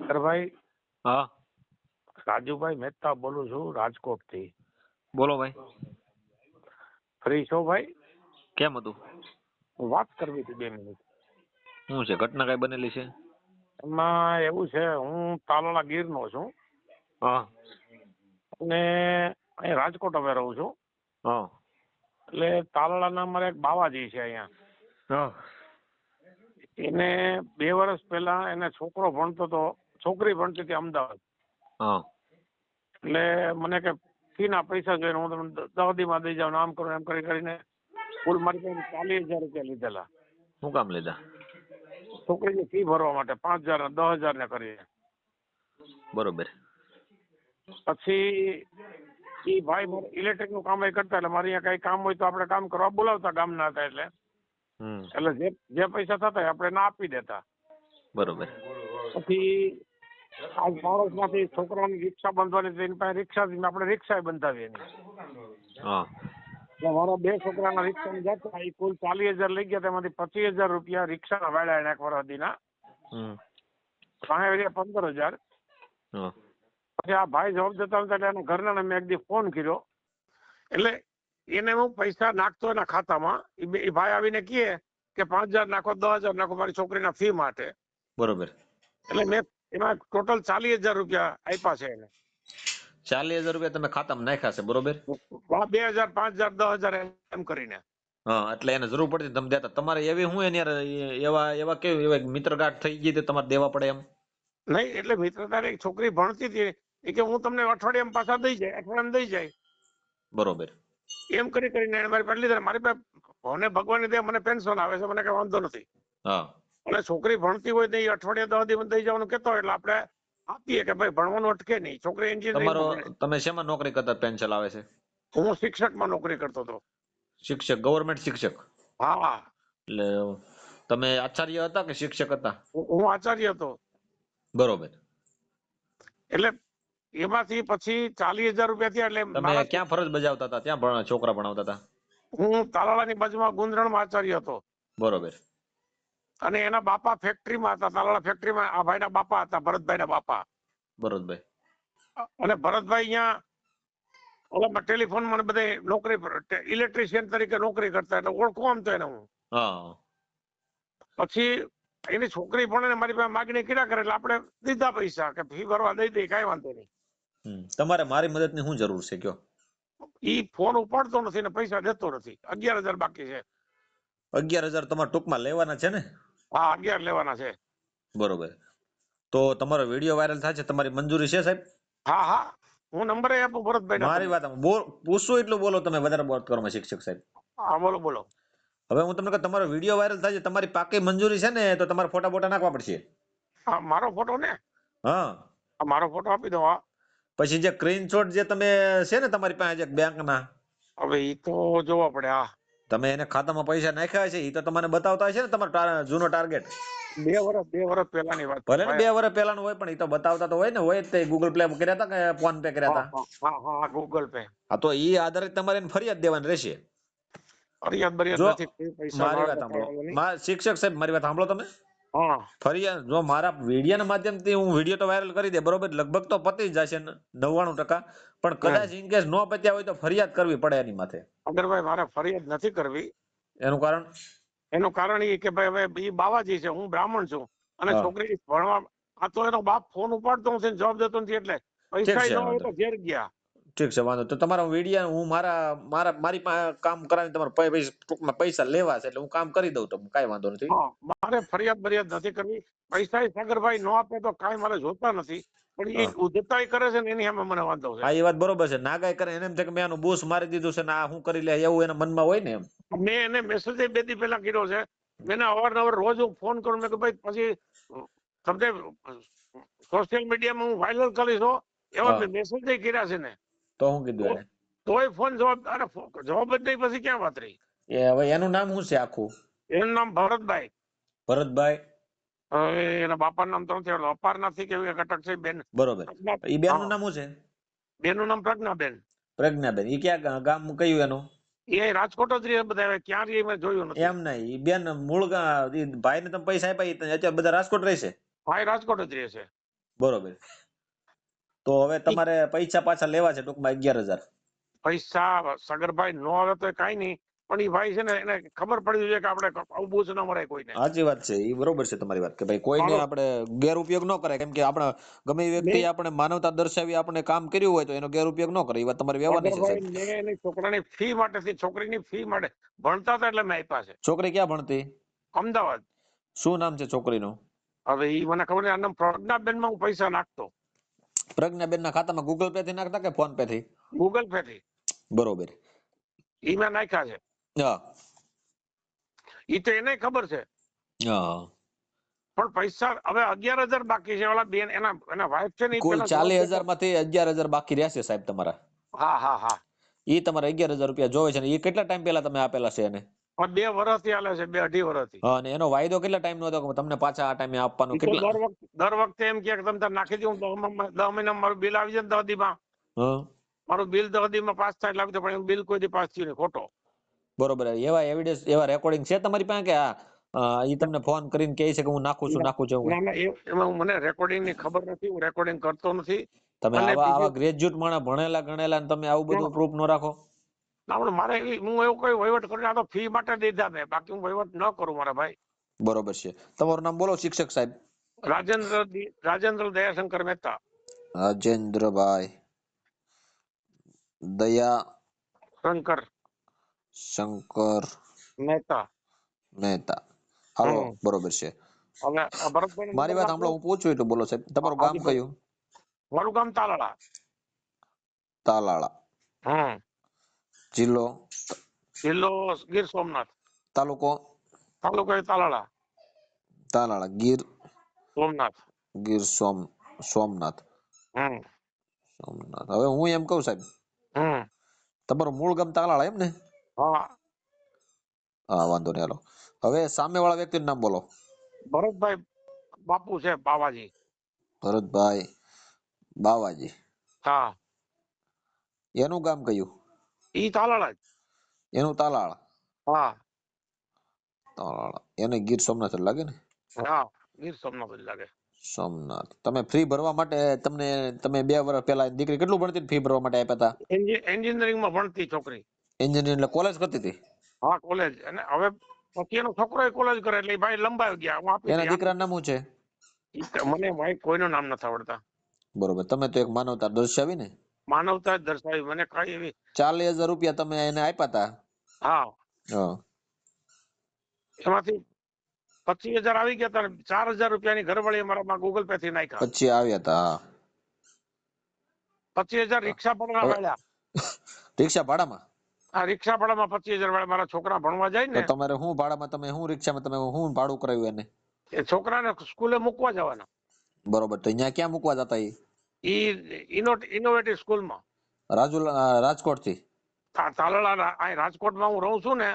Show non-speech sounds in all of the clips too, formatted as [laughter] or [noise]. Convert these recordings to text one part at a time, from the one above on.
ભાઈ હા. રાજુભાઈ મહેતા બોલું છું રાજકોટથી બોલો ભાઈ. ફ્રી છો ભાઈ? કેમ હતું? વાત કરવી હતી બે મિનિટ. શું છે ઘટના કઈ બનેલી છે? એમાં એવું છે હું તાલાળા ગીરનો છું. હા. અને અહીં રાજકોટ હવે રહું છું. હા. એટલે તાલાળાના મારે એક બાવાજી છે અહીંયા. હા. એને બે વર્ષ પહેલા એને છોકરો ભણતો હતો છોકરી ભણતી હતી અમદાવાદ. એટલે મને કે ફીના પૈસા જોઈને હું તમને દસ દીમાં દઈ જાઉં આમ કરું એમ કરી કરીને કુલ મારી પાસે ચાલીસ હજાર રૂપિયા લીધેલા. શું કામ લીધા? છોકરીની ફી ભરવા માટે પાંચ હજાર ને દસ હજાર ને કરીએ બરોબર. પછી એ ભાઈ ઇલેક્ટ્રિકનું કામ એ કરતા એટલે મારે અહીંયા કઈ કામ હોય તો આપણે કામ કરવા બોલાવતા ગામના હતા એટલે. એટલે જે જે પૈસા થતા આપણે ના આપી દેતા. બરોબર. પછી આજ માણસમાંથી છોકરાની રિક્ષા બંધવાની એની પાસે રિક્ષા આપણે રિક્ષા બંધાવી એની હા. મારા બે છોકરાના રિક્ષા જતા એ કુલ ચાલીસ હજાર લઈ ગયા તેમાંથી પચીસ હજાર રૂપિયા રિક્ષાના વાળા એને એક વર્ષ દીના હમ સાંઠ પંદર હજાર. પછી આ ભાઈ જોબ જતા હતા એટલે એના ઘરના મેં એક દી ફોન કર્યો. એટલે એને હું પૈસા નાખતો એના ખાતામાં. એ એ ભાઈ આવીને કહે કે પાંચ હજાર નાખો દસ હજાર નાખો મારી છોકરીના ફી માટે. બરોબર. એટલે મેં એમાં ટોટલ ચાલીસ હજાર રૂપિયા આપ્યા છે એને. ચાલીસ હજાર રૂપિયા તમે ખાતામાં નાખ્યા છે બરોબર? બે હજાર પાંચ હજાર દસ હજાર એમ કરીને. હા એટલે એને જરૂર પડતી તમે દેતા. તમારે એવી હું એની એવા એવા કેવી એવા મિત્રગાંઠ થઈ ગઈ તે તમારે દેવા પડે એમ? નહીં એટલે મિત્રતાને એક છોકરી ભણતી હતી એ કે હું તમને અઠવાડિયામાં પાછા દઈ જાય અઠવાડિયામાં દઈ જાય. બરોબર. એમ કરી કરીને એને મારી પાસે લીધા. મારી પાસે ભગવાનની દે મને પેન્શન આવે છે મને કઈ વાંધો નથી. હા. અને છોકરી ભણતી હોય તો એ અઠવાડિયા દસ દિવસ થઈ જવાનું કેતો એટલે આપણે આપીએ કે ભાઈ ભણવાનું અટકે નહીં. છોકરી એન્જિનિયરિંગ તમે શેમાં નોકરી કરતા પેન ચલાવે છે? હું શિક્ષકમાં નોકરી કરતો હતો. શિક્ષક ગવર્મેન્ટ શિક્ષક? હા. એટલે તમે આચાર્ય હતા કે શિક્ષક હતા? હું હું આચાર્ય હતો. બરોબર. એટલે એમાંથી પછી ચાલીસ હજાર રૂપિયા થયા એટલે તમે ક્યાં ફરજ બજાવતા હતા? ત્યાં છોકરા ભણાવતા હતા? હું તાલાળાની બાજુમાં ગુંદરણમાં આચાર્ય હતો. બરોબર. અને એના બાપા ફેક્ટરીમાં હતા તાલાળા ફેક્ટરીમાં આ ભાઈના બાપા હતા ભરતભાઈના બાપા. ભરતભાઈ. અને ભરતભાઈ અહીંયા ઓલામાં ટેલિફોનમાં ને બધે નોકરી ઇલેક્ટ્રિશિયન તરીકે નોકરી કરતા એટલે ઓળખું આમ તો એને હું. પછી એની છોકરી પણ એને મારી પાસે માગણી કર્યા કરે એટલે આપણે દીધા પૈસા કે ફી ભરવા દઈ દઈ કઈ વાંધો નહીં. તમારે મારી મદદની શું જરૂર છે કયો? ઈ ફોન ઉપાડતો નથી ને પૈસા દેતો નથી. અગિયાર હજાર બાકી છે. અગિયાર હજાર તમારે ટૂંકમાં લેવાના છે ને? હા અગિયાર લેવાના છે. બરોબર. તો તમારો વીડિયો વાયરલ થાય છે તમારી મંજૂરી છે સાહેબ? હા હા. હું નંબર આપું ભરતભાઈ મારી વાત બોલ પૂછો એટલું બોલો તમે વધારે વાત કરો શિક્ષક સાહેબ. હા બોલો બોલો. હવે હું તમને કહું તમારો વીડિયો વાયરલ થાય છે તમારી પાકી મંજૂરી છે ને તો તમારા ફોટા બોટા નાખવા પડશે. હા મારો ફોટો ને? હા. મારો ફોટો આપી દો હા. પછી જે સ્ક્રીનશોટ જે તમે છે ને તમારી પાસે બેંકના હવે એ તો જોવા પડે હા. તમે એને ખાતામાં પૈસા નાખ્યા છે એ તો તમને બતાવતા હશે ને તમારો જૂનો ટાર્ગેટ બે વર્ષ બે વર્ષ પહેલાની વાત ભલે બે વર્ષ પહેલાનું હોય પણ એ તો બતાવતા તો હોય ને હોય તે ગૂગલ પ્લે કર્યા હતા કે ફોન પે કર્યા હતા? હા, હા હા ગૂગલ પે હા તો એ આધારિત તમારે ફરિયાદ દેવાની રહેશે. ફરિયાદ બરિયાદ નથી પૈસા મારી વાત સાંભળો. શિક્ષક સાહેબ મારી વાત સાંભળો તમે. ફરિયાદ જો મારા વિડીયોના માધ્યમથી હું વીડિયો તો વાયરલ કરી દે બરોબર? લગભગ તો પતી જશે નવ્વાણું ટકા. પણ કદાચ ઇન કેસ ન પત્યા હોય તો ફરિયાદ કરવી પડે એની માથે. અગરભાઈ મારે ફરિયાદ નથી કરવી. એનું કારણ? એનું કારણ એ કે ભાઈ હવે એ બાવાજી છે હું બ્રાહ્મણ છું. અને છોકરી ભણવા આ તો એનો બાપ ફોન ઉપાડતો હું જવાબ દેતો નથી એટલે. પૈસા ન હોય તો ઘેર ગયા. ઠીક છે વાંધો તો તમારા વીડિયો હું મારા મારા મારી પાસે કામ કરાવીને તમારા ટૂંકમાં પૈસા લેવા છે એટલે હું કામ કરી દઉં તો કાંઈ વાંધો નથી. મારે ફરિયાદ બરિયાદ નથી કરવી. પૈસા સાગરભાઈ ન આપે તો કાંઈ મારે જોતા નથી. પણ એ. ઉદ્ધતાઈ કરે છે ને એની સામે મને વાંધો છે. હા એ વાત બરોબર છે. નાગાઈ કરે એને એમ થાય કે મેં આનું બૂસ મારી દીધું છે ને આ હું કરી લે એવું એના મનમાં હોય ને એમ. મેં એને મેસેજ બે દી પહેલા કર્યો છે. મેં અવારનવાર રોજ હું ફોન કરું મેં કે ભાઈ પછી તમને સોશિયલ મીડિયામાં હું વાયરલ કરીશ એવા. મેસેજ કર્યા છે ને. તો હું કીધું એને? તોય ફોન જવાબ અરે જવાબ જ નહીં પછી ક્યાં વાત રહી? એ હવે એનું નામ શું છે આખું? એનું નામ ભરતભાઈ. ભરતભાઈ? હવે એના બાપા નામ તો નથી અપાર નથી કે અટક છે બેન. બરોબર. એ બેનનું નામ શું છે? બેનનું નામ પ્રજ્ઞાબેન. પ્રજ્ઞાબેન. એ ક્યાં ગામ કયું એનું? એ રાજકોટ જ રહે બધા ક્યાં રહે મેં જોયું નથી. એમ નહીં. બેન મૂળ ભાઈ ને તમે પૈસા આપ્યા અત્યારે બધા રાજકોટ રહેશે ભાઈ રાજકોટ જ રહે છે. બરોબર. તો હવે તમારે પૈસા પાછા લેવા છે ટૂંકમાં અગિયાર હજાર. પૈસા સગરભાઈ નો આવે તો કઈ નહીં પણ એ ભાઈ છે ને એને ખબર પડી છે કે આપણે આવું બૂચ ન મરાય કોઈને. સાચી વાત છે એ બરોબર છે તમારી વાત કે ભાઈ કોઈને આપણે ગેરઉપયોગ ન કરે કેમ કે આપણે ગમે વ્યક્તિ આપણે માનવતા દર્શાવી આપણે કામ કર્યું હોય તો એનો ગેરઉપયોગ ન કરે એ વાત તમારી વ્યવહારની છે મેં છોકરાની ફી માટે છોકરીની ફી માટે ભણતા હતા એટલે મેં આપ્યા છે. છોકરી ક્યાં ભણતી? અમદાવાદ. શું નામ છે છોકરીનું? હવે એ મને ખબર નહીં પ્રજ્ઞાબેનમાં હું પૈસા નાખતો. પ્રજ્ઞાબેન ના ખાતામાં ગૂગલ પે થી નાખતા કે ફોન પે થી? ગૂગલ પે થી. બરોબર. ઈ મેં નાખ્યા છે. હા. ઈ તો એને ખબર છે. હા. પણ પૈસા હવે અગિયાર હજાર બાકી છે ઓલા બેન એના એના વાઇફ છે ને કુલ ચાલીસ હજારમાંથી અગિયાર હજાર બાકી રહેશે સાહેબ તમારા. હા હા હા. ઈ તમારે અગિયાર હજાર રૂપિયા જોવે છે ને એ કેટલા ટાઈમ પહેલા તમે આપેલા છે એને? બે વર્ષથી હાલે છે બે અઢી વર્ષથી અને એનો વાયદો કેટલા ટાઈમ નો હતો તમને પાછા આ ટાઈમે આપવાનો કેટલા? દર વખતે દર વખતે એમ કે તમે નાખી દઉં દસ મહિના- મારું બિલ આવી જાય દસ દીમાં મારું બિલ દસ દીમાં પાસ થાય એટલે પણ બિલ કોઈ દી પાસ થયું નહીં ખોટો. બરોબર એવા એવિડન્સ એવા રેકોર્ડિંગ છે તમારી પાસે કે આ ઈ તમને ફોન કરીને કહે છે કે હું નાખું છું નાખું છું ના ના એમાં મને રેકોર્ડિંગની ખબર નથી હું રેકોર્ડિંગ કરતો નથી. તમે આવા આવા ગ્રેજ્યુએટ માણસ ભણેલા ગણેલા તમે આવું બધું. પ્રૂફ ન રાખો? મારે હું એવું કોઈ વહીવટ કરું આ તો ફી માટે દીધા મેં. બાકી હું વહીવટ ન કરું મારા ભાઈ. બરોબર છે. તમારું નામ બોલો શિક્ષક સાહેબ. રાજેન્દ્ર રાજેન્દ્ર દયાશંકર મહેતા. રાજેન્દ્રભાઈ દયા શંકર. શંકર મહેતા. મહેતા. હાલો બરોબર છે. મારી વાત સાંભળો હું પૂછું એટલું બોલો સાહેબ. તમારું ગામ કયું? મારું ગામ તાલાળા. તાલાળા. હમ. જિલ્લો? જિલ્લો ગીર સોમનાથ. તાલુકો? તાલુકો તાલાળા. તાલાળા ગીર? સોમનાથ. ગીર સોમ સોમનાથ. હમ. સોમનાથ. હવે હું એમ કહું સાહેબ હમ. તમારું મૂળ ગામ તાલાળા એમ ને? હા. હા વાંધો નહીં હાલો. હવે સામે વાળા વ્યક્તિનું નામ બોલો. ભરતભાઈ બાપુ છે બાવાજી. ભરતભાઈ બાવાજી. હા. એનું ગામ કયું? ઈ તાલાળા જ. એનું તાલાળા? હા. તાલાળા. એને ગીર સોમનાથ લાગે ને? હા ગીર સોમનાથ લાગે. સોમનાથ. તમે ફ્રી ભરવા માટે તમને તમે બે વર્ષ પહેલા દીકરી કેટલું ભણતી ફી ભરવા માટે આપ્યા હતા એન્જિનિયરિંગમાં ભણતી છોકરી. એન્જિનિયરિંગ એટલે કોલેજ કરતી હતી? હા કોલેજ અને હવે પછી એનો છોકરો કોલેજ કરે એટલે ભાઈ લંબાઈ ગયા. હું આપી એના દીકરા દીકરાનું નામ શું છે? મને ભાઈ કોઈનું નામ નથી આવડતા. બરોબર. તમે તો એક માનવતા દર્શાવી ને. માનવતા જ દર્શાવી. મને કઈ એવી ચાલી હજાર રૂપિયા તમે એને આપ્યા હતા હા. એમાંથી પચીસ હજાર આવી ગયા હતા ચાર હજાર રૂપિયાની ઘરવાળી અમારા ગૂગલ પે થી નાખ્યા. પછી આવ્યા હતા પચીસ હજાર રિક્ષા ભાડા વાળ્યા [laughs] રિક્ષા ભાડામાં? આ રિક્ષા ભાડામાં પચીસ હજાર વાળા મારા છોકરા ભણવા જાય ને. તમારે શું ભાડામાં તમે શું રિક્ષામાં તમે શું ભાડું કરાવ્યું એને? એ છોકરાને સ્કૂલે મૂકવા જવાના. બરોબર તો અહીંયા ક્યાં મૂકવા જતા એ? ઈ ઇનોવેટિવ સ્કૂલમાં રાજુ રાજકોટથી. અહીં રાજકોટમાં હું રહું છું ને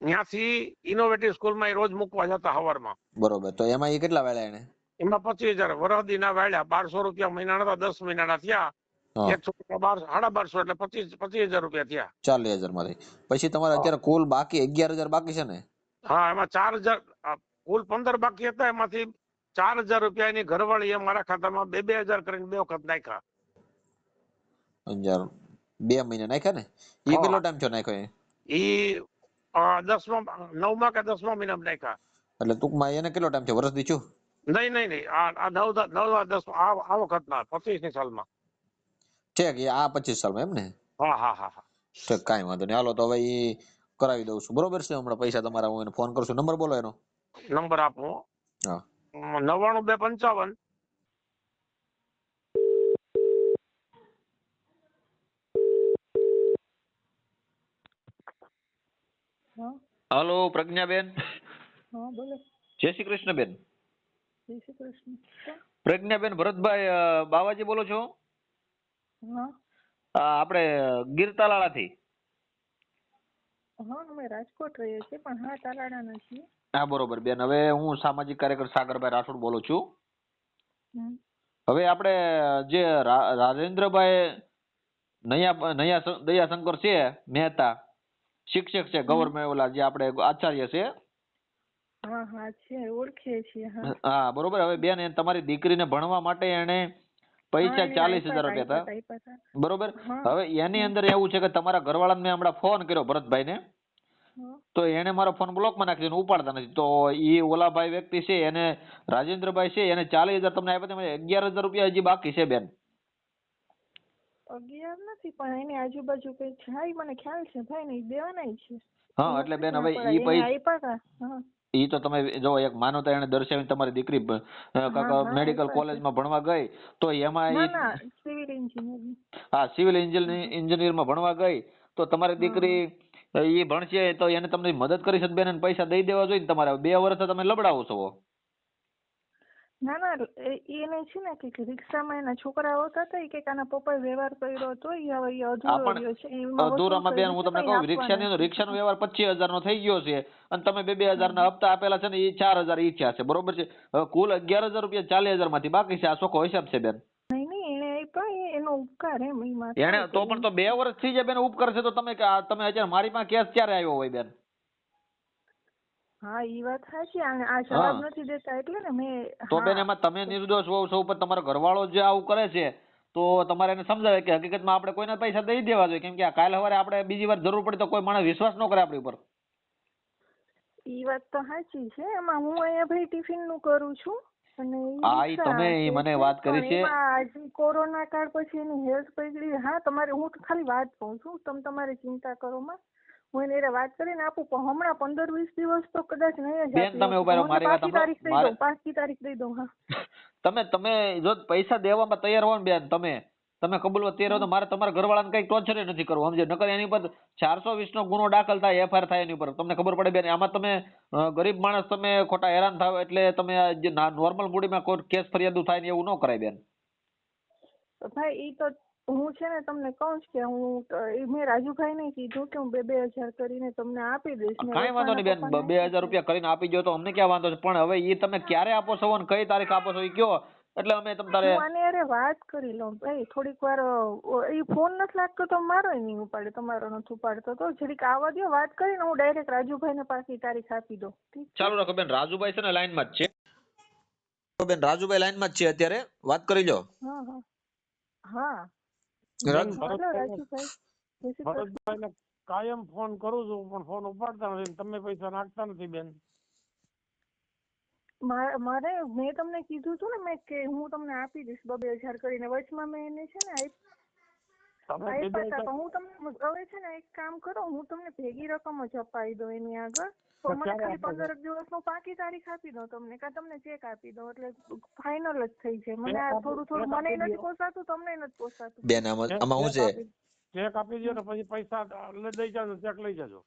ત્યાંથી ઇનોવેટિવ સ્કૂલમાં એ રોજ મૂકવા જતા હવારમાં. બરોબર તો એમાં એ કેટલા વેળા એને? એમાં પચીસ હજાર. વરહદી ના વાળ્યા બારસો રૂપિયા મહિનાના હતા દસ મહિનાના થયા. એક છોકરા બાર સાડા બારસો એટલે પચીસ પચીસ હજાર રૂપિયા થયા. ચાલીસ હજારમાંથી પછી તમારે અત્યારે કુલ બાકી અગિયાર હજાર બાકી છે ને? હા એમાં ચાર હજાર કુલ પંદર બાકી હતા એમાંથી ચાર હજાર રૂપિયા એની ઘરવાળીએ મારા ખાતામાં બે બે હજાર કરીને બે વખત નાખ્યા. બે મહિના નાખ્યા ને? એ કેટલો ટાઈમ થયો નાખ્યો એ? દસમા નવમા કે દસમા મહિનામાં નાખ્યા. એટલે ટૂંકમાં એને કેટલો ટાઈમ થયો? વર્ષ દીચું નહીં નહીં નહીં. આ નવ નવ દસ આ વખતના પચીસની સાલમાં. ઠીક એ આ પચીસ સાલમાં એમ ને? હા હા હા હા. ઠીક કાંઈ વાંધો નહીં. હાલો તો હવે એ કરાવી દઉં છું. બરોબર છે? હમણાં પૈસા તમારા હું એને ફોન કરશું નંબર બોલો એનો. નંબર આપો. હા. નવ્વાણું બે પંચાવન. હલો પ્રજ્ઞાબેન. જય શ્રી કૃષ્ણ બેન જય શ્રી પ્રજ્ઞાબેન ભરતભાઈ બાવાજી બોલો છો? આપણે ગીર તાલાળાથી હા અમે રાજકોટ રહીએ છીએ પણ હા તાલાડાના છીએ. હા બરોબર. બેન હવે હું સામાજિક કાર્યકર સાગરભાઈ રાઠોડ બોલું છું. હવે આપણે જે રાજેન્દ્રભાઈ નયા નયા દયાશંકર છે મહેતા શિક્ષક છે ગવર્મેન્ટ ઓલા જે આપણે આચાર્ય છે. હા બરોબર. હવે બેન તમારી દીકરીને ભણવા માટે એને પૈસા ચાલીસ હજાર રૂપિયા હતા. બરોબર? હવે એની અંદર એવું છે કે તમારા ઘરવાળાને મેં હમણાં ફોન કર્યો ભરતભાઈને. હતા. તો એને મારો ફોન બ્લોકમાં નાખી દીધો ઉપાડતા નથી. તો ઈ ઓલાભાઈ વ્યક્તિ છે એને રાજેન્દ્રભાઈ છે એને ચાલીસ હજાર તમને આપ્યા હતા અગિયાર હજાર રૂપિયા હજી બાકી છે બેન. અગિયાર નથી પણ એની આજુબાજુ કઈ છે મને ખ્યાલ છે ભાઈ ને દેવાના છે. હા એટલે બેન હવે એને પૈસા ઈ તો તમે જો એક માનવતા એને દર્શાવીને તમારી દીકરી મેડિકલ એ કોલેજમાં ભણવા ગઈ તો એમાં સિવિલ એન્જિનિયર હા સિવિલ એન્જિનિયરમાં ભણવા ગઈ તો તમારી દીકરી ઈ ભણશે તો એને તમને મદદ કરી શકે બેન પૈસા દઈ દેવા જોઈએ તમારે. બે વર્ષ તમે લબડાવો છો. ના ના એ- એને છે ને કે રિક્ષામાં એના છોકરા આવતા હતા કે આના પપ્પાએ વ્યવહાર કર્યો હતો એ હવે એ અધૂરો રહ્યો છે. અધૂરામાં બેન હું તમને કહું રિક્ષાની રિક્ષાનો વ્યવહાર પચીસ હજાર નો થઈ ગયો છે અને તમે બે બે હજાર ના હપ્તા આપેલા છે ને એ ચાર હજાર ઈચ્છા છે. બરોબર છે? હવે કુલ અગિયાર હજાર રૂપિયા ચાલીસ હજારમાંથી બાકી છે. આ ચોખ્ખો હિસાબ છે બેન નહીં નહીં એને આપ્યા એ એનો ઉપકાર એમ ઈ માથે એને તો પણ તો બે વર્ષ જાય બેન ઉપકાર છે તો તમે તમે અત્યારે મારી પાસે કેસ ક્યારે આવ્યો હોય બેન? હા ઈ વાત સાચી અને આ જવાબ નથી દેતા એટલે ને મેં તો બેન એમાં તમે નિર્દોષ હોવ છો ઉપર તમારો ઘરવાળો જે આવું કરે છે તો તમારે એને સમજાવે કે હકીકતમાં આપણે કોઈના પૈસા દઈ દેવા જોઈએ કેમ કે આ કાલ સવારે આપણે બીજી વાર જરૂર પડે તો કોઈ માણસ વિશ્વાસ ન કરે આપણી ઉપર. ઈ વાત તો સાચી છે એમાં હું અહીંયા ભાઈ ટિફિનનું કરું છું. હા, ઈ તમે મને વાત કરી છે. કોરોના કાળ પછી એની હેલ્થ બગડી હા તમારે હું ખાલી વાત કહું છું તમે તમારી ચિંતા કરો માં હું એને વાત કરીને આપું પણ હમણાં પંદર વીસ દિવસ તો કદાચ નહીં બેન, તમે. ઊભા રહો, મારી વાત તારીખ દઈ. દઉં પાકી તારીખ દઈ દઉં હા [laughs] તમે તમે જો પૈસા દેવામાં તૈયાર હો ને બેન તમે તમે કબૂલવા તૈયાર હો તો મારે તમારા ઘરવાળાને કઈ ટોર્ચર નથી કરવું સમજે નકર એની પર ચારસો વીસનો ગુનો દાખલ થાય એફઆઈઆર થાય એની ઉપર. તમને ખબર પડે બેન આમાં તમે ગરીબ માણસ તમે ખોટા હેરાન થાવ એટલે તમે જે નોર્મલ મૂડીમાં કોઈ કેસ ફરિયાદ થાય ને એવું ન કરાય બેન. તો ભાઈ ઈ તો હું છે ને તમને કહું છું કે હું મેં રાજુભાઈ ને કીધું કે હું બે બે હજાર કરીને તમને આપી દઈશ. કઈ વાંધો નહીં બેન બે હજાર રૂપિયા કરીને આપી દો તો અમને ક્યાં વાંધો છે? પણ હવે એ તમે ક્યારે આપો છો અને કઈ તારીખ આપો છો? એ કયો એટલે અમે તમ તારે હું આને વાત કરી લો ભાઈ થોડીક વાર એ ફોન નથી લાગતો તો મારો નહીં ઉપાડે તમારો નથી ઉપાડતો તો જરીક આવવા દો વાત કરીને હું ડાયરેક્ટ રાજુભાઈ ને પાછી તારીખ આપી દો ચાલુ રાખો બેન રાજુભાઈ છે ને લાઈનમાં જ છે. તો બેન રાજુભાઈ લાઈનમાં જ છે અત્યારે? વાત કરી લો હા હા. કૃષ્ણ. ભરતભાઈને કાયમ ફોન કરું છું પણ ફોન ઉપાડતા નથી તમે પૈસા નાખતા નથી બેન. મા- મારે મેં તમને કીધું હતું ને મેં કે હું તમને આપી દઈશ બબે હજાર કરીને. વચમાં મેં એને છે ને હું તમને હવે છે ને એક કામ કરો હું તમને ભેગી રકમ જ અપાવી દઉં એની આગળ. તો મને ખાલી પંદર દિવસનું પાકી તારીખ આપી દઉં તમને કાં તમને ચેક આપી દઉં એટલે ફાઇનલ જ થઈ જાય. મને આ થોડું થોડું મને નથી પોસાતું તમને નથી પોસાતું. બેન આમાં આમાં શું છે? ચેક આપી દો ને પછી પૈસા લઈ લઈ જાજો ચેક લઈ જાજો.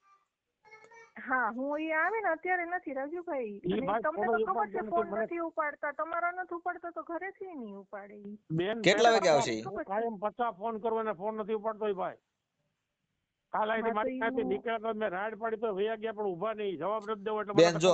હા હું એ આવે ને અત્યારે નથી રાજુભાઈ. ભાઈ તમને તો ખબર છે ફોન નથી, ઉપાડતા. તમારા નથી ઉપાડતા તો ઘરેથી નહીં ઉપાડે બેન કેટલા વાગે આવશે? કાયમ પચાસ ફોન કરવો અને ફોન નથી ઉપાડતો ભાઈ. કાલ અહીંથી મારી ઈ નીકળ્યા તો મેં રાઈડ પાડી તો વયા ગયા પણ ઊભા નહીં જવાબ નથી દેવો એટલે બેન જો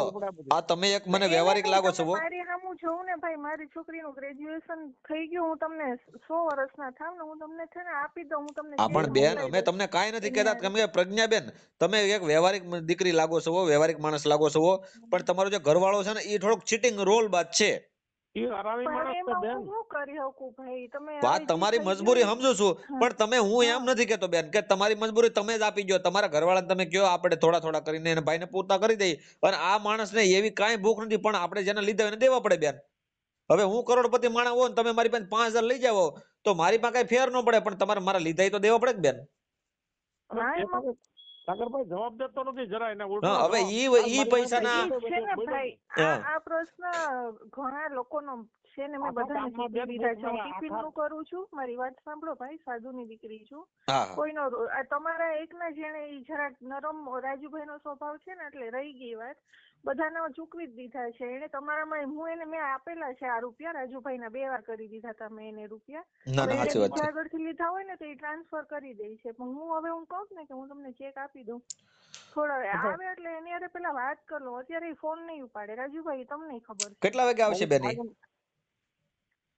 આ તમે એક મને વ્યવહારિક લાગો છો મારી સામું જોઉં ને ભાઈ મારી છોકરીનું ગ્રેજ્યુએશન થઈ ગયું હું તમને સો વર્ષના થાવ ને હું તમને છે ને આપી દઉં હું તમને હા પણ બેન અમે તમને કાંઈ નથી કહેતા. કેમ કે પ્રજ્ઞાબેન તમે એક વ્યવહારિક દીકરી લાગો છો વ્યવહારિક માણસ લાગો છો હો. પણ તમારો જે ઘરવાળો છે ને એ થોડોક ચીટિંગ રોલ બાદ છે. ઈ હરામી પણ માણસ છે એમાં બેન હું શું કરી શકું ભાઈ? તમે વાત તમારી મજબૂરી સમજુ છું. પણ તમે હું એમ નથી કેતો બેન કે તમારી મજબૂરી તમે જ આપી દો તમારા ઘરવાળાને તમે કયો આપણે થોડા થોડા કરીને એને ભાઈને પૂરતા કરી દઈએ. અને આ માણસને એવી કાંઈ ભૂખ નથી પણ આપણે જેને લીધા એને દેવા પડે બેન. હવે હું કરોડપતિ માણસ હોઉં ને તમે મારી પાસે પાંચ હજાર લઈ જાઓ તો મારી પાસે કઈ ફેર ન પડે પણ તમારે મારા લીધા તો દેવા પડે બેન? સાગરભાઈ જવાબ દેતો નથી જરાય ને ઉલટો હવે ઈ- આ ઈ પૈસાના- આ પ્રશ્ન ઘણા લોકોનો છે ને મેં બધાને દીધા છે. હું ટિફિનનું કરું છું. મારી વાત સાંભળો ભાઈ સાધુની દીકરી છું. કોઈનો તમારા એકના ના ઈ જરાક નરમ રાજુભાઈ નો સ્વભાવ છે ને એટલે રહી ગઈ વાત. બધાના ચૂકવી જ દીધા છે. એને તમારામાં હું એને મેં આપેલા છે આ રૂપિયા. રાજુભાઈ ના બે વાર કરી દીધા તમે મેં એને રૂપિયા. બીજા આગળથી લીધા હોય ને તો એ ટ્રાન્સફર કરી દે છે. પણ હું હવે હું કહું ને કે હું તમને ચેક આપી દઉં. થોડા આવે એટલે એની અરે પેલા વાત કરી લો. અત્યારે ફોન નહીં ઉપાડે. રાજુભાઈ તમને ખબર કેટલા વાગે આવશે બેન?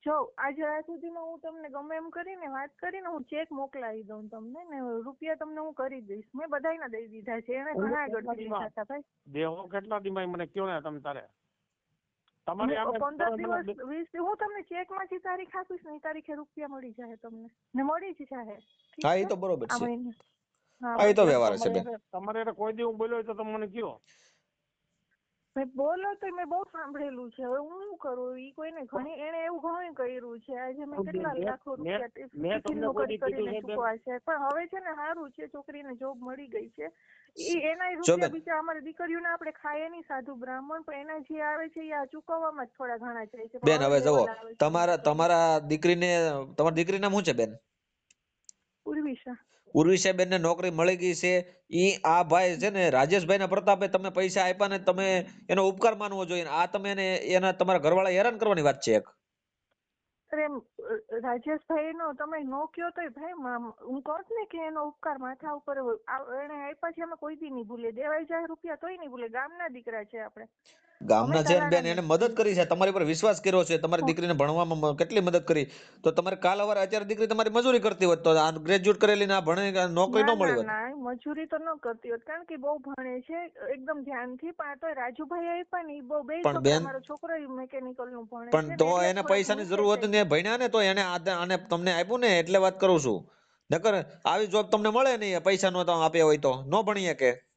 જો આજ રાત સુધીમાં હું તમને ગમે એમ કરીને વાત કરીને હું ચેક મોકલાવી દઉં તમને ને રૂપિયા તમને હું કરી દઈશ. મેં બધાયના દઈ દીધા છે એને ઘણા આગળ દીધા હતા ભાઈ. દેવો કેટલા દીમાં મને કયો ને તમે તારે? તમારે પંદર દિવસ વીસ દિવસ હું તમને ચેકમાંથી તારીખ આપીશ ને તારીખે રૂપિયા મળી જાય તમને. ને મળી જ જાય. હા એ તો બરોબર છે. હા એ તો વ્યવહાર છે બેન. તમારે તમારે કોઈ દી હું બોલ્યો તો તમે મને કયો. ભાઈ બોલો તો મેં બહુ સાંભળેલું છે. હવે હું શું કરું? ઈ કોઈને ઘણી એને એવું ઘણું કર્યું છે. આજે મેં કેટલા લાખો રૂપિયા ટિફ- મેં ટિફિન દી કીધું કરીને ચૂકવા છે. પણ હવે છે ને સારું છે છોકરીને જોબ મળી ગઈ છે. ઈ એના રૂપિયા બીજા અમારી દીકરીઓને આપણે ખાઈએ નહીં સાધુ બ્રાહ્મણ પણ એના જે આવે છે એ આ ચૂકવવામાં જ થોડા ઘણા જાય છે. બેન હવે જુઓ. તમારા તમારા દીકરીને તમારી દીકરીનું નામ શું છે બેન? ઉર્વિશા બેન ને નોકરી મળી ગઈ છે. ઈ આ ભાઈ છે ને રાજેશભાઈ ના પ્રતાપે તમે પૈસા આપ્યા ને તમે એનો ઉપકાર માનવો જોઈએ આ તમે એને એના તમારા ઘરવાળા હેરાન કરવાની વાત છે એક. અરે રાજેશભાઈ નો તમે નો કયો તો ભાઈ હું કહું ને કે એનો ઉપકાર માથા ઉપર એને આપ્યા છે અમે કોઈ દી નહીં ભૂલે. દેવાઈ જાય રૂપિયા તોય નહીં ભૂલે. ગામના દીકરા છે આપણે. ગામના છે ને બેન એને મદદ કરી છે. તમારી પર વિશ્વાસ કર્યો છે. તમારી દીકરીને ભણવામાં કેટલી મદદ કરી? તો તમારે કાલ અવાર અત્યારે દીકરી તમારી મજૂરી કરતી હોત તો આ ગ્રેજ્યુએટ કરેલી ના ભણે નોકરી ન મળી હોત? મજૂરી તો ન કરતી હોત. કારણ કે બહુ ભણે છે. એકદમ ધ્યાનથી. પણ તો રાજુભાઈ આપ્યા ને ઈ બહુ બે પણ બેન- મારો છોકરો મિકેનિકલનું ભણે પણ તો એને પૈસાની જરૂર. હતી ને ભણ્યા ને તો એને આને તમને આપ્યું ને એટલે વાત કરું છું. નકર આવી જોબ તમને મળે નહીં પૈસા નો આપ્યા હોય તો. ન ભણીએ કે?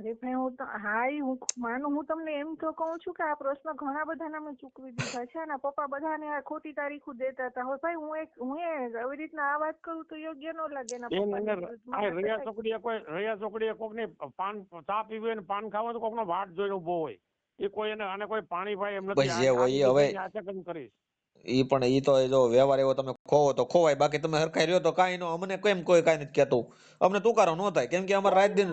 અરે ભાઈ હું તો હા હું માનું હું તમને એમ તો કહું છું કે આ પ્રશ્ન ઘણા બધાના મેં ચૂકવી દીધા છે અને પપ્પા બધાને આ ખોટી તારીખો દેતા હતા. હવે ભાઈ હું એક હું આવી રીતના આ વાત કરું તો યોગ્ય ન લાગે. આ રૈયા ચોકડીએ કોઈ રૈયા ચોકડીએ કોકની પાન ચા પીવી હોય ને પાન ખાવા તો કોકનો વાટ જોઈને ઊભો હોય. એ કોઈ એને આને કોઈ પાણી ભાઈ એમ નથી જે આ- હોય હવે- કરીશ. ઈ પણ ઈ તો જો વ્યવહાર એવો તમે ખોવો તો ખોવાય. બાકી તમે હરખાઈ રહ્યો તો કાંઈ નો અમને કેમ કોઈ કાંઈ નથી કહેતું? અમને તુકારો ન થાય. કેમ કે અમારે રાત દિન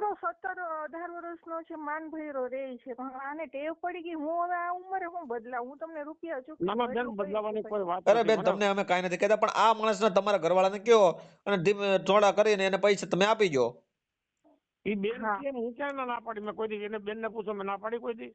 છોકરો સત્તર અઢાર વર્ષનો છે માન ભૈરો રે છે. પણ આને ટેવ પડી ગઈ હું હવે આ ઉંમરે હું બદલાવ? હું તમને રૂપિયા ચૂકવું ના ના બેન બદલાવાની કોઈ વાત અરે બેન તમને અમે કાંઈ નથી કહેતા પણ આ માણસને તમારા ઘરવાળાને કયો અને ધીમે થોડા કરીને એને પૈસા તમે આપી દો ઈ બેન કેમ કે હું. ક્યાં ના ના પાડી? મેં કોઈ દી એને બેન ને પૂછો મેં ના પાડી કોઈ દી?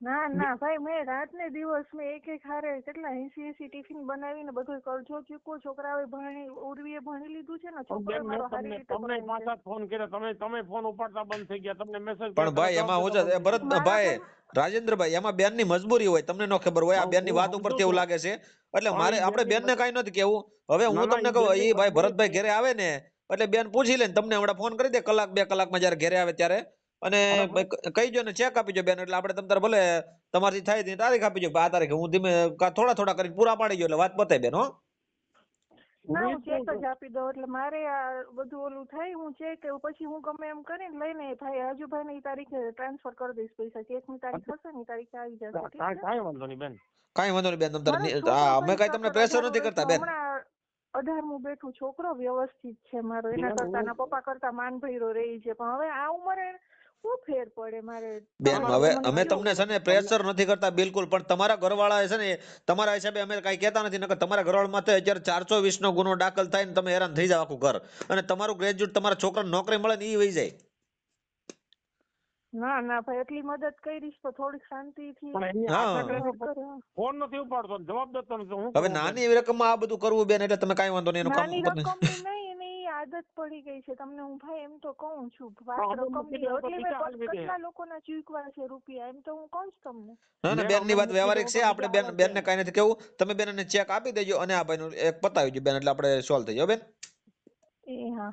ના ના ભાઈ મેં રાત ને દિવસ મેં એક એક હારે કેટલા એસી એસી ટિફિન બનાવીને બધું કરજો ચૂકો છોકરાઓએ ભણી ઉર્વીએ ભણી લીધું છે ને છોકરો મારો હારી રીતે તમને પાછા ફોન કર્યો. તમે તમે ફોન ઉપાડતા બંધ થઈ ગયા. તમને મેસેજ પણ ભાઈ એમાં હું છે ભરત ભાઈ રાજેન્દ્રભાઈ એમાં બેનની મજબૂરી હોય તમને નો ખબર હોય આ બેન બેનની વાત ઉપર ઉપરથી એવું લાગે છે? એટલે મારે આપણે બેન ને કઈ નથી કેવું હવે હું ના, ના, તમને કહું એ ભાઈ ભરતભાઈ ઘરે આવે ને એટલે બેન પૂછી લે તમને હમણાં ફોન કરી દે કલાક બે કલાકમાં જયારે ઘરે આવે ત્યારે. અને કહી જો ને ચેક આપી જો બેન એટલે આપણે તમ તારે ભલે તમારી થાય તે તારીખ આપી જો આ તારીખે. હું ધીમે થોડા થોડા કરીને પૂરા પાડી જો એટલે વાત પતાય બેન હો. ના ચેક જ આપી દઉં એટલે મારે આ બધું ઓલું થાય હું ચેક પછી હું ગમે એમ કરીને લઈને ભાઈ રાજુભાઈ ને તારીખે ટ્રાન્સફર કરી દઈશ પૈસા. ચેકની તારીખ હશે ને તારીખે આવી જશે કાંઈ વાંધો નહીં બેન. કાંઈ વાંધો નહીં બેન તમ તારે મારો ની- છોકરો હા અમે કાંઈ તમને પ્રેશર અઢાર નથી કરતા બેન. અઢારમું બેઠું છોકરો વ્યવસ્થિત છે મારો એના કરતા પપ્પા કરતા માન ભૈરો રહી છે પણ હવે આ ઉંમરે શું ફેર પડે મારે? બેન હવે અમે તમને છે ને પ્રેશર નથી કરતા બિલકુલ પણ તમારા ઘરવાળા છે ને તમારા હિસાબે અમે કાંઈ કહેતા નથી નકર તમારા ઘરવાળામાં તો અત્યારે ચારસો વીસ નો ગુનો દાખલ થાય ને તમે હેરાન થઈ જાવ આખું ઘર. અને તમારું ગ્રેજ્યુએટ તમારા છોકરાને નોકરી મળે ને ઈ વહી જાય. ના ના ભાઈ એટલી મદદ કરીશ તો થોડીક શાંતિથી થી હા. આશા કરીને કરે. ફોન નથી ઉપાડતો જવાબ દેતો નથી હવે નાની રકમ રકમમાં આ બધું કરવું બેન એટલે તમે કાંઈ વાંધો નહીં એનું કામ નાની રકમ નહીં આદત પડી ગઈ છે. તમને હું ભાઈ એમ તો કહું છું વાત હા, અમે રકમની કીધું તો એટલે મેં પૈસા આપી દે. કેટલા લોકોના ચૂકવા છે રૂપિયા? એમ તો હું કહું છું તમને. ના ના બેન, ની વાત વ્યવહારિક છે. આપણે બેન બેન. ને કઈ. નથી કેવું. તમે બેન ને ચેક આપી દેજો અને આ ભાઈ નું એક પતાવી દો બેન એટલે આપણે સોલ્વ થઈ જાય બેન. એ હા.